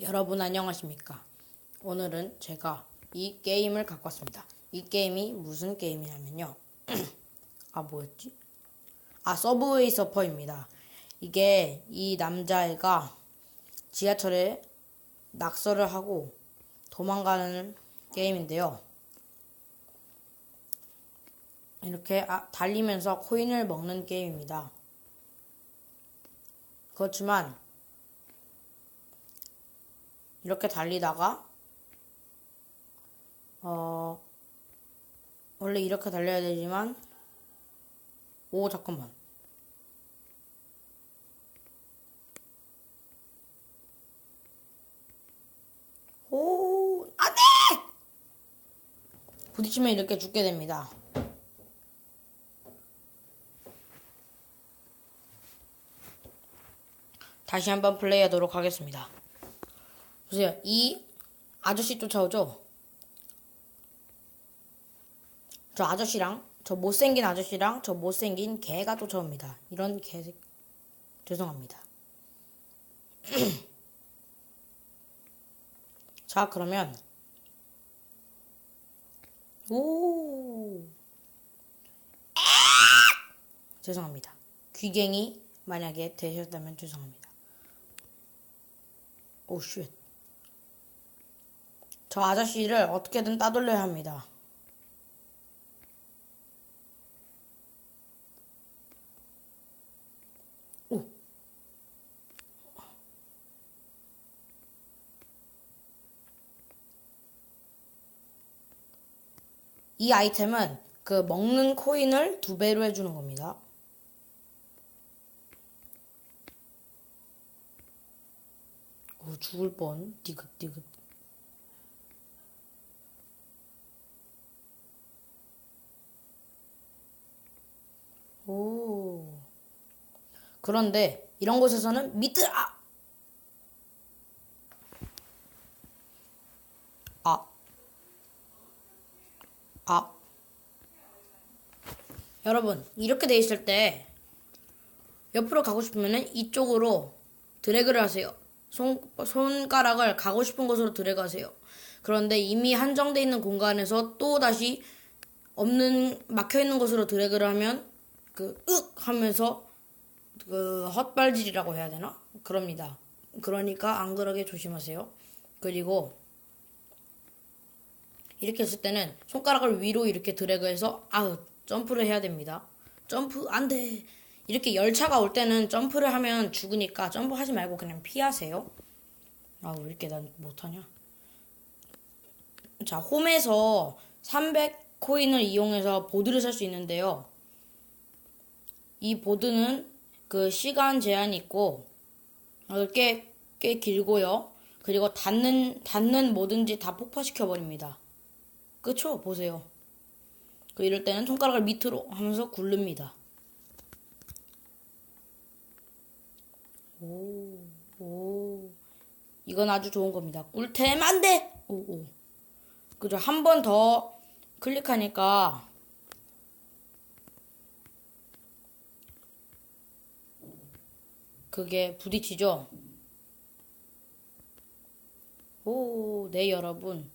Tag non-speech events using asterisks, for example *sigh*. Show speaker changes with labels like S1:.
S1: 여러분 안녕하십니까? 오늘은 제가 이 게임을 갖고 왔습니다. 이 게임이 무슨 게임이냐면요. *clears throat* 아 뭐였지? 아 서브웨이 서퍼입니다. 이게 이 남자애가 지하철에 낙서를 하고 도망가는 게임인데요. 이렇게 아- 달리면서 코인을 먹는 게임입니다. 그렇지만 이렇게 달리다가 어 원래 이렇게 달려야 되지만 오 잠깐만 오 안돼 부딪히면 이렇게 죽게 됩니다. 다시 한번 플레이하도록 하겠습니다. 보세요. 이 아저씨 쫓아오죠? 저 아저씨랑 저 못생긴 아저씨랑 저 못생긴 개가 쫓아옵니다. 이런 개 죄송합니다. *clears throat* 자 그러면 오 죄송합니다. 귀갱이 만약에 되셨다면 죄송합니다. 오 쉣. 저 아저씨를 어떻게든 따돌려야 합니다. 오. 이 아이템은 그 먹는 코인을 두 배로 해주는 겁니다. 오, 죽을 뻔. 디귿디귿. 오. 그런데 이런 곳에서는 미드 아. 아. 아. 여러분, 이렇게 돼 있을 때 옆으로 가고 싶으면은 이쪽으로 드래그를 하세요. 손, 손가락을 가고 싶은 곳으로 드래그 하세요. 그런데 이미 한정돼 있는 공간에서 또 다시 없는 막혀 있는 곳으로 드래그를 하면 그 윽 하면서 그 헛발질이라고 해야 되나? 그럽니다. 그러니까 안 그러게 조심하세요. 그리고 이렇게 했을 때는 손가락을 위로 이렇게 드래그해서 아우 점프를 해야 됩니다. 점프 안 돼. 이렇게 열차가 올 때는 점프를 하면 죽으니까 점프하지 말고 그냥 피하세요. 아 왜 이렇게 난 못하냐? 자 홈에서 300 코인을 이용해서 보드를 살 수 있는데요. 이 보드는 그 시간 제한이 있고 어, 꽤, 꽤 길고요. 그리고 닿는 닿는 뭐든지 다 폭파시켜 버립니다. 그쵸? 보세요. 그 이럴 때는 손가락을 밑으로 하면서 굴릅니다. 오, 오. 이건 아주 좋은 겁니다. 꿀템 안 돼! 오, 오. 그죠? 한 번 더 클릭하니까 그게 부딪히죠? 오, 네, 여러분.